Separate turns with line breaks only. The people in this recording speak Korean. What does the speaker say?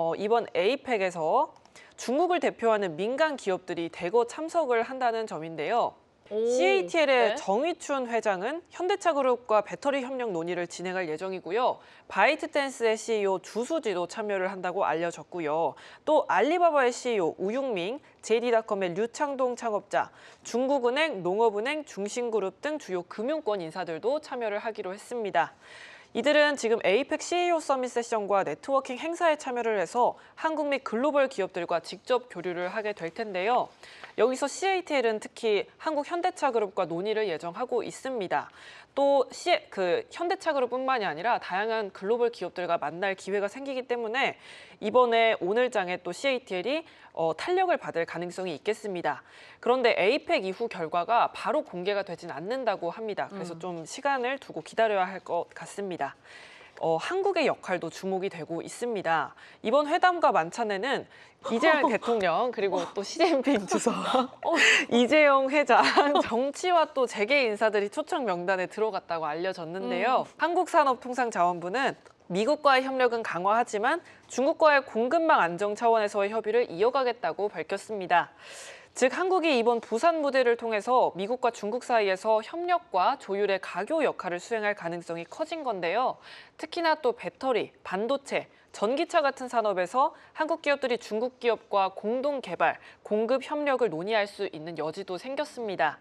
어, 이번 에이펙에서 중국을 대표하는 민간 기업들이 대거 참석을 한다는 점인데요. CATL의
네.
정의춘 회장은 현대차 그룹과 배터리 협력 논의를 진행할 예정이고요. 바이트댄스의 CEO 주수지도 참여를 한다고 알려졌고요. 또 알리바바의 CEO 우육밍, JD.com의 류창동 창업자, 중국은행, 농업은행, 중신그룹 등 주요 금융권 인사들도 참여를 하기로 했습니다. 이들은 지금 에이펙 CEO 서밋 세션과 네트워킹 행사에 참여를 해서 한국 및 글로벌 기업들과 직접 교류를 하게 될 텐데요. 여기서 CATL은 특히 한국 현대차 그룹과 논의를 예정하고 있습니다. 또 C, 그 현대차 그룹뿐만이 아니라 다양한 글로벌 기업들과 만날 기회가 생기기 때문에 이번에 오늘장에 또 CATL이 어, 탄력을 받을 가능성이 있겠습니다. 그런데 에이펙 이후 결과가 바로 공개가 되진 않는다고 합니다. 그래서 좀 시간을 두고 기다려야 할 것 같습니다. 어, 한국의 역할도 주목이 되고 있습니다. 이번 회담과 만찬에는 이재명 대통령 그리고 또 시진핑 주석, 이재용 회장, 정치와 또 재계 인사들이 초청 명단에 들어갔다고 알려졌는데요. 한국산업통상자원부는 미국과의 협력은 강화하지만 중국과의 공급망 안정 차원에서의 협의를 이어가겠다고 밝혔습니다. 즉 한국이 이번 부산 무대를 통해서 미국과 중국 사이에서 협력과 조율의 가교 역할을 수행할 가능성이 커진 건데요. 특히나 또 배터리, 반도체, 전기차 같은 산업에서 한국 기업들이 중국 기업과 공동 개발, 공급 협력을 논의할 수 있는 여지도 생겼습니다.